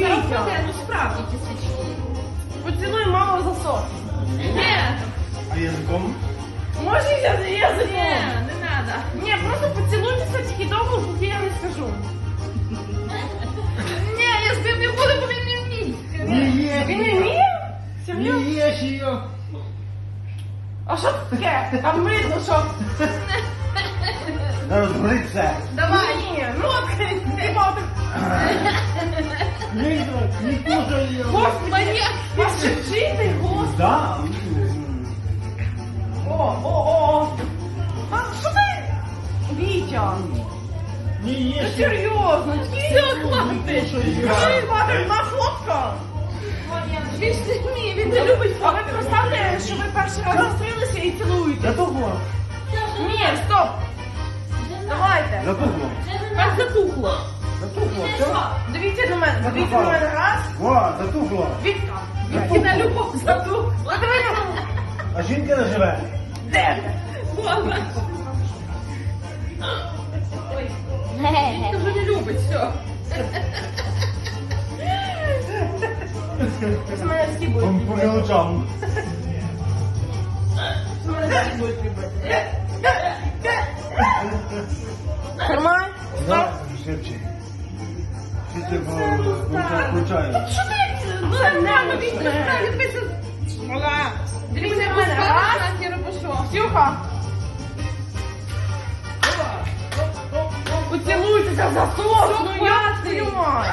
Вітя, Ну справді ті свічки. поцілуй маму за сок. Ні, А язиком? Може я за ні, язиком? не треба. Ні, просто поцілуйтеся тільки довго, поки я не скажу. Ні, я з ним не буду, бо він не вміє. Не Він не ешь вміє? Серйозно? Не ешь ее! А що це таке? Там видно, що... Разбрыться! Давай. Ні, ну от, хіба ти... Не, не кушай ее! Господи, Маньяк. вас ще вчити, господи. Да! О, о, о, о. А що ти? Вітя, Не ну ешь! серйозно, Все, Не хватить. кушай Ой, ее! хватить, на фотка. Він ж не вміє, він не любить А ви представте, що ви перший раз зустрілися і цілуєте. Затухло! Ні, стоп. Давайте. Затухло! Так затухло. Затухло! Все? Дивіться на мене, дивіться на мене. Раз. О, затухло! Вітка. І на любов на А жінка не живе! Де ти? Вова. Він вже не любить, все. З мене всі будуть. по мелочам. З мене всі будуть любити. Нормально? Да? Шепче. Шепче включає. Що ти? Ну, Це нормально, не він просто відписав. Мала. Дивіться, Дивіться на пускай мене. Раз. на хіро пішов. Ксюха. Поцілуйтеся за сос, ну я хватить. твою мать.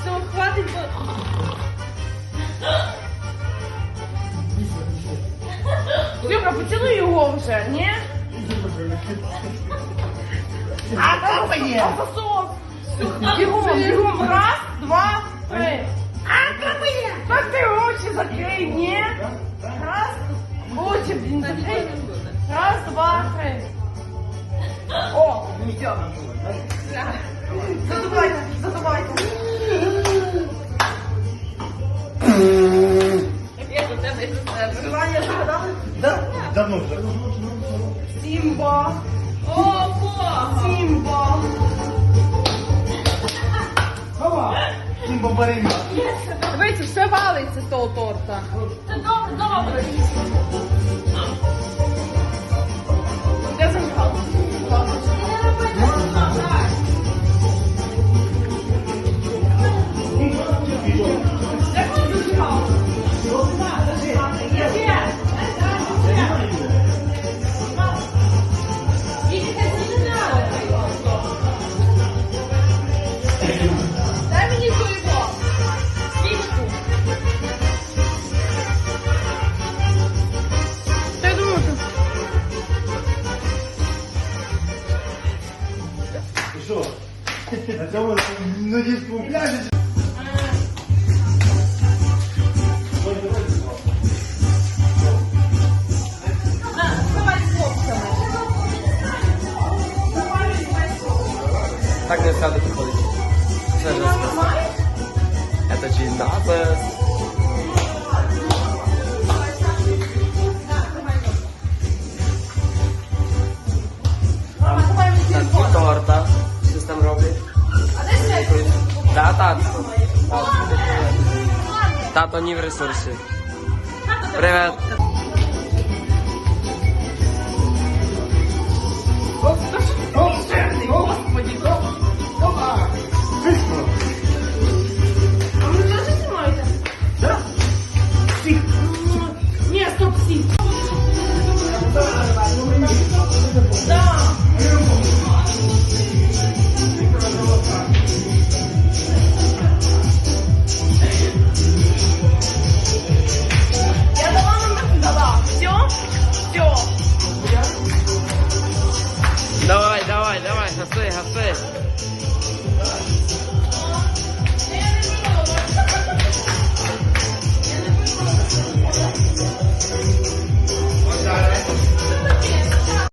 Все, хватить, бо... Ксюха, поцілуй його вже, ні? А капає! А засос. Бігом, бігом. Раз, два, три. А капає! Так ти очі закрий, ні? Раз, очі, блін, закрий. Раз, два, три. О, все. Задувайте, задувайте. Я до тебе і до тебе. Желання загадали? Да? Давно вже. Сімба, Бомбарина. Дивіться, все валиться з того торта. Це добре, добре. Що? На цьому? Давай з хлопцями. Так не сяду приходить. Це Это джиназес. Так, Да, татко. Тато ні в ресурсі. Привет.